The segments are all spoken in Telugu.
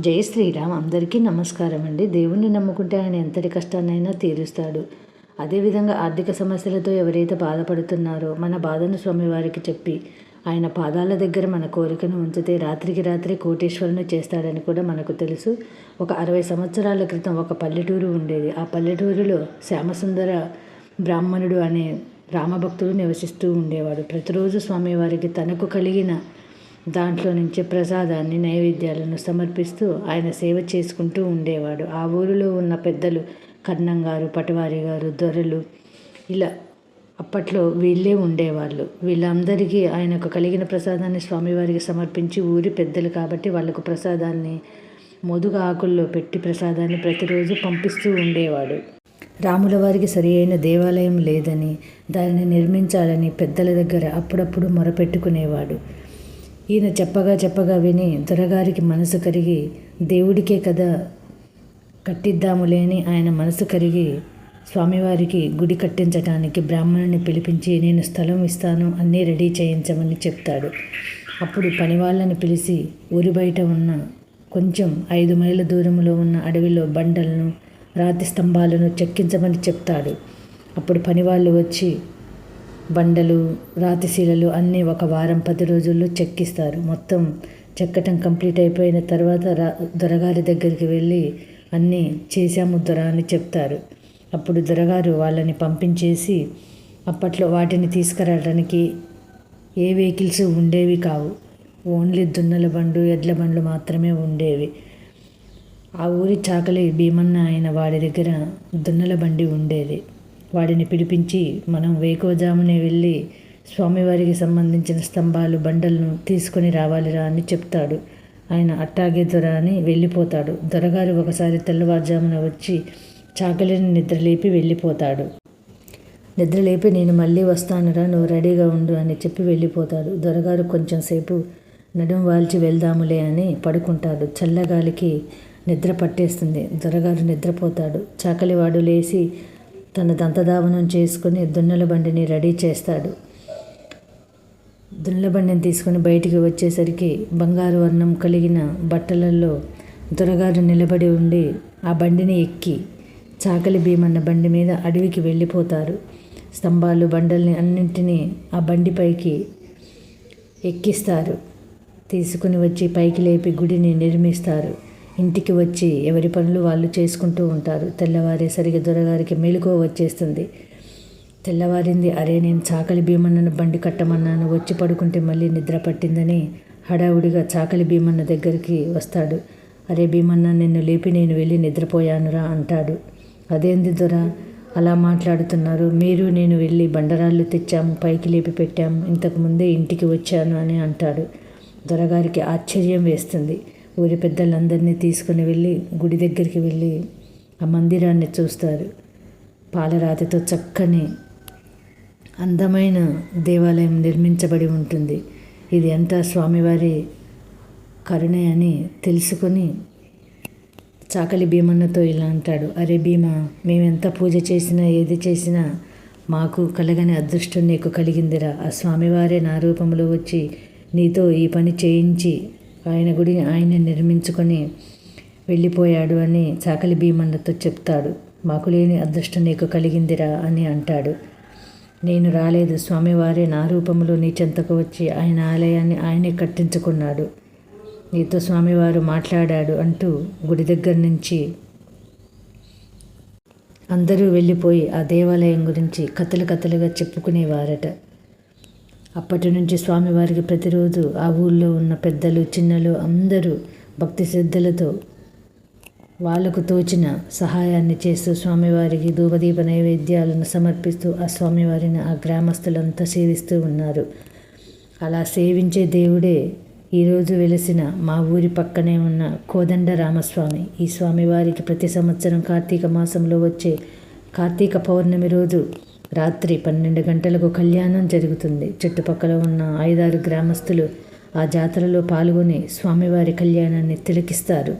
జై శ్రీరామ్. అందరికీ నమస్కారం అండి. దేవుణ్ణి నమ్ముకుంటే ఆయన ఎంతటి కష్టాన్నైనా తీరుస్తాడు. అదేవిధంగా ఆర్థిక సమస్యలతో ఎవరైతే బాధపడుతున్నారో మన బాధను స్వామివారికి చెప్పి ఆయన పాదాల దగ్గర మన కోరికను ఉంచితే రాత్రికి రాత్రి కోటేశ్వరుని చేస్తాడని కూడా మనకు తెలుసు. ఒక అరవై సంవత్సరాల క్రితం ఒక పల్లెటూరు ఉండేది. ఆ పల్లెటూరులో శ్యామసుందర బ్రాహ్మణుడు అనే రామభక్తుడు నివసిస్తూ ఉండేవాడు. ప్రతిరోజు స్వామివారికి తనకు కలిగిన దాంట్లో నుంచి ప్రసాదాన్ని నైవేద్యాలను సమర్పిస్తూ ఆయన సేవ చేసుకుంటూ ఉండేవాడు. ఆ ఊరిలో ఉన్న పెద్దలు కన్నం గారు పటవారి గారు దొరలు ఇలా అప్పట్లో వీళ్ళే ఉండేవాళ్ళు. వీళ్ళందరికీ ఆయనకు కలిగిన ప్రసాదాన్ని స్వామివారికి సమర్పించి ఊరి పెద్దలు కాబట్టి వాళ్ళకు ప్రసాదాన్ని మొదుగు ఆకుల్లో పెట్టి ప్రసాదాన్ని ప్రతిరోజు పంపిస్తూ ఉండేవాడు. రాముల వారికి సరి అయిన దేవాలయం లేదని దానిని నిర్మించాలని పెద్దల దగ్గర అప్పుడప్పుడు మొరపెట్టుకునేవాడు. ఈయన చెప్పగా చెప్పగా విని దొరగారికి మనసు కరిగి దేవుడికే కదా కట్టిద్దాములే అని ఆయన మనసు కరిగి స్వామివారికి గుడి కట్టించడానికి బ్రాహ్మణుని పిలిపించి నేను స్థలం ఇస్తాను అన్నీ రెడీ చేయించమని చెప్తాడు. అప్పుడు పని వాళ్ళని పిలిచి ఊరి బయట ఉన్న కొంచెం ఐదు మైళ్ళ దూరంలో ఉన్న అడవిలో బండలను రాతి స్తంభాలను చెక్కించమని చెప్తాడు. అప్పుడు పనివాళ్ళు వచ్చి బండలు రాతిశీలలు అన్నీ ఒక వారం పది రోజుల్లో చెక్కిస్తారు. మొత్తం చెక్కటం కంప్లీట్ అయిపోయిన తర్వాత రా దొరగారి దగ్గరికి వెళ్ళి అన్నీ చేశాము దొర అని చెప్తారు. అప్పుడు దొరగారు వాళ్ళని పంపించేసి అప్పట్లో వాటిని తీసుకురావడానికి ఏ వెహికల్స్ ఉండేవి కావు. ఓన్లీ దున్నల బండ్లు ఎడ్ల బండ్లు మాత్రమే ఉండేవి. ఆ ఊరి చాకలి భీమన్న ఆయన వాడి దగ్గర దున్నల బండి ఉండేది. వాడిని పిలిపించి మనం వేకోజామునే వెళ్ళి స్వామివారికి సంబంధించిన స్తంభాలు బండలను తీసుకొని రావాలిరా అని చెప్తాడు. ఆయన అట్టాగే దొర అని వెళ్ళిపోతాడు. దొరగారు ఒకసారి తెల్లవారుజామున వచ్చి చాకలిని నిద్రలేపి వెళ్ళిపోతాడు. నిద్రలేపి నేను మళ్ళీ వస్తానురా నువ్వు రెడీగా ఉండు అని చెప్పి వెళ్ళిపోతాడు. దొరగారు కొంచెం సేపు నడుం వాల్చి వెళ్దాములే అని పడుకుంటాడు. చల్లగాలికి నిద్ర పట్టేస్తుంది. దొరగారు నిద్రపోతాడు. చాకలివాడు లేచి తన దంతధావనం చేసుకుని దున్నల బండిని రెడీ చేస్తాడు. దున్నల బండిని తీసుకొని బయటికి వచ్చేసరికి బంగారు వర్ణం కలిగిన బట్టలలో దొరగారు నిలబడి ఉండి ఆ బండిని ఎక్కి చాకలి భీమన్న బండి మీద అడవికి వెళ్ళిపోతారు. స్తంభాలు బండల్ని అన్నింటినీ ఆ బండిపైకి ఎక్కిస్తారు. తీసుకుని వచ్చి పైకి లేపి గుడిని నిర్మిస్తారు. ఇంటికి వచ్చి ఎవరి పనులు వాళ్ళు చేసుకుంటూ ఉంటారు. తెల్లవారేసరికి దొరగారికి మెలుకో వచ్చేస్తుంది. తెల్లవారింది అరే నేను చాకలి భీమన్నను బండి కట్టమన్నాను. వచ్చి పడుకుంటే మళ్ళీ నిద్ర పట్టిందని హడావుడిగా చాకలి భీమన్న దగ్గరికి వస్తాడు. అరే భీమన్న నిన్ను లేపి నేను వెళ్ళి నిద్రపోయానురా అంటాడు. అదేంది దొర? అలా మాట్లాడుతున్నారు. మీరు నేను వెళ్ళి బండరాళ్ళు తెచ్చాము పైకి లేపి పెట్టాము ఇంతకుముందే ఇంటికి వచ్చాను అని అంటాడు. దొరగారికి ఆశ్చర్యం వేస్తుంది. ఊరి పెద్దలందరినీ తీసుకుని వెళ్ళి గుడి దగ్గరికి వెళ్ళి ఆ మందిరాన్ని చూస్తారు. పాలరాతితో చక్కని అందమైన దేవాలయం నిర్మించబడి ఉంటుంది. ఇది అంతా స్వామివారి కరుణే అని తెలుసుకొని చాకలి భీమన్నతో ఇలా అంటాడు అరే భీమ మేమెంత పూజ చేసినా ఏది చేసినా మాకు కలగని అదృష్టం నీకు కలిగిందిరా. ఆ స్వామివారే నా రూపంలో వచ్చి నీతో ఈ పని చేయించి ఆయన గుడిని ఆయన నిర్మించుకొని వెళ్ళిపోయాడు అని చాకలి భీమన్నతో చెప్తాడు. మాకు లేని అదృష్టం నీకు కలిగిందిరా అని అంటాడు. నేను రాలేదు. స్వామివారే నా రూపంలో నీ చెంతకు వచ్చి ఆయన ఆలయాన్ని ఆయనే కట్టించుకున్నాడు. నీతో స్వామివారు మాట్లాడాడు అంటూ గుడి దగ్గర నుంచి అందరూ వెళ్ళిపోయి ఆ దేవాలయం గురించి కథలు కథలుగా చెప్పుకునేవారట. అప్పటి నుంచి స్వామివారికి ప్రతిరోజు ఆ ఊళ్ళో ఉన్న పెద్దలు చిన్నలు అందరూ భక్తి శ్రద్ధలతో వాళ్ళకు తోచిన సహాయాన్ని చేస్తూ స్వామివారికి ధూపదీప నైవేద్యాలను సమర్పిస్తూ ఆ స్వామివారిని ఆ గ్రామస్తులంతా సేవిస్తూ ఉన్నారు. అలా సేవించే దేవుడే ఈరోజు వెలిసిన మా ఊరి పక్కనే ఉన్న కోదండ రామస్వామి ఈ స్వామివారికి ప్రతి సంవత్సరం కార్తీక మాసంలో వచ్చే కార్తీక పౌర్ణమి రోజు రాత్రి పన్నెండు గంటలకు కళ్యాణం జరుగుతుంది. చుట్టుపక్కల ఉన్న ఐదారు గ్రామస్తులు ఆ జాతరలో పాల్గొని స్వామివారి కళ్యాణాన్ని తిలకిస్తారు.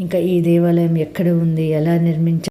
ఇంకా ఈ దేవాలయం ఎక్కడ ఉంది? ఎలా నిర్మించారు